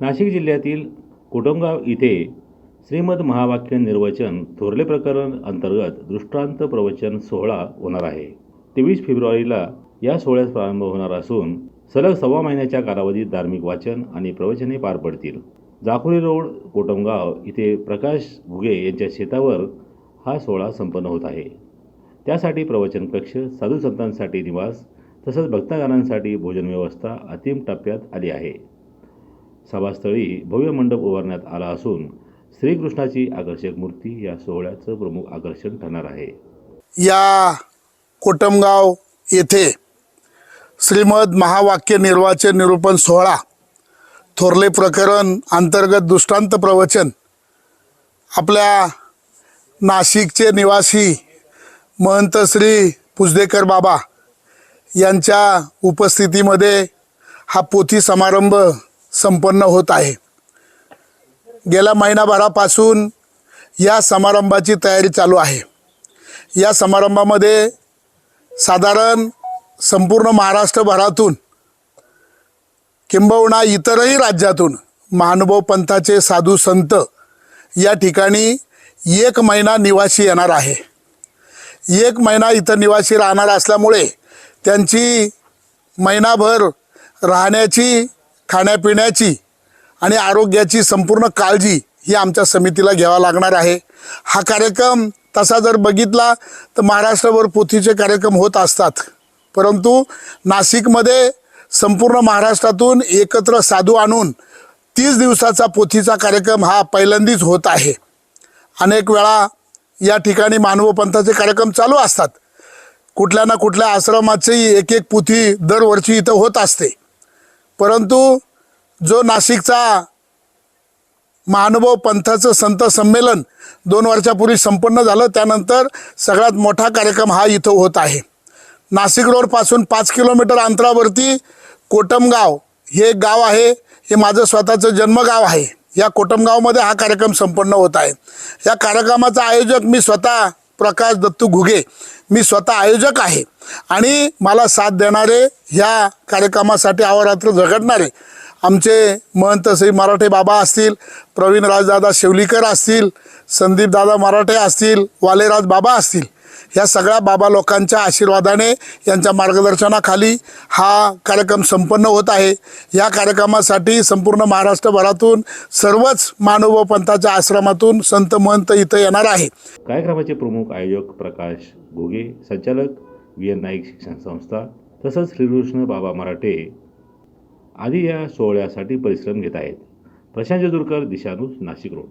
नाशिक जिल्ह्यातील कोटमगाव इथे श्रीमद महावाक्य निर्वचन थोरले प्रकरण अंतर्गत दृष्टांत प्रवचन सोहळा होणार आहे. तेवीस फेब्रुवारीला या सोहळ्यास प्रारंभ होणार असून सलग सव्वा महिन्याच्या कालावधीत धार्मिक वाचन आणि प्रवचने पार पडतील. जाखोरी रोड कोटमगाव इथे प्रकाश घुगे यांच्या शेतावर हा सोहळा संपन्न होत आहे. त्यासाठी प्रवचन कक्ष साधू संतांसाठी निवास तसंच भक्तगणांसाठी भोजन व्यवस्था अंतिम टप्प्यात आली आहे. सभास्थळी भव्य मंडप उभारण्यात आला असून श्रीकृष्णाची आकर्षक मूर्ती या सोहळ्याचं प्रमुख आकर्षण ठरणार आहे. या कोटमगाव येथे श्रीमद महावाक्य निर्वाचन निरूपण सोहळा थोरले प्रकरण अंतर्गत दृष्टांत प्रवचन आपल्या नाशिकचे निवासी महंत श्री पुजदेकर बाबा यांच्या उपस्थितीमध्ये हा पोथी समारंभ संपन्न होत आहे. गेल्या महिनाभरापासून या समारंभाची तयारी चालू आहे. या समारंभामध्ये साधारण संपूर्ण महाराष्ट्रभरातून किंबहुना इतरही राज्यातून महानुभव पंथाचे साधू संत या ठिकाणी एक महिना निवासी येणार आहे. एक महिना इथं निवासी राहणार असल्यामुळे त्यांची महिनाभर राहण्याची खाण्यापिण्याची आणि आरोग्याची संपूर्ण काळजी ही आमच्या समितीला घ्यावा लागणार आहे. हा कार्यक्रम तसा जर बघितला तर महाराष्ट्रभर पोथीचे कार्यक्रम होत असतात. परंतु नाशिकमध्ये संपूर्ण महाराष्ट्रातून एकत्र साधू आणून तीस दिवसाचा पोथीचा कार्यक्रम हा पहिल्यांदाच होत आहे. अनेक वेळा या ठिकाणी मानवपंथाचे कार्यक्रम चालू असतात. कुठल्या ना कुठल्या आश्रमाची एक एक पोथी दरवर्षी इथं होत असते. परंतु जो नाशिकचा महानुभव पंथाचं संत संमेलन दोन वर्षापूर्वी संपन्न झालं त्यानंतर सगळ्यात मोठा कार्यक्रम हा इथं होत आहे. नाशिक रोडपासून पाच किलोमीटर अंतरावरती कोटमगाव हे एक गाव आहे हे माझं स्वतःचं जन्मगाव आहे. या कोटमगावमध्ये हा कार्यक्रम संपन्न होत आहे. या कार्यक्रमाचा आयोजक मी स्वतः प्रकाश दत्तू घुगे. मी स्वतः आयोजक आहे. आणि मला साथ देणारे ह्या कार्यक्रमासाठी अहोरात्र झगडणारे आमचे महंत श्री मराठे बाबा असतील प्रवीण राजदादा शेवलीकर असतील संदीप दादा मराठे असतील वालेराज बाबा असतील. या सगळ्या बाबा लोकांच्या आशीर्वादाने यांच्या मार्गदर्शनाखाली हा कार्यक्रम संपन्न होत आहे. या कार्यक्रमासाठी संपूर्ण महाराष्ट्रभरातून सर्वच मानव पंथाच्या आश्रमातून संत महंत इथं येणार आहे. कार्यक्रमाचे प्रमुख आयोजक प्रकाश घोगे संचालक व्ही एन नाईक शिक्षण संस्था तसंच श्रीकृष्ण बाबा मराठे आदी या सोहळ्यासाठी परिश्रम घेत आहेत. प्रशांत जदुरकर दिशानुस नाशिक रोड.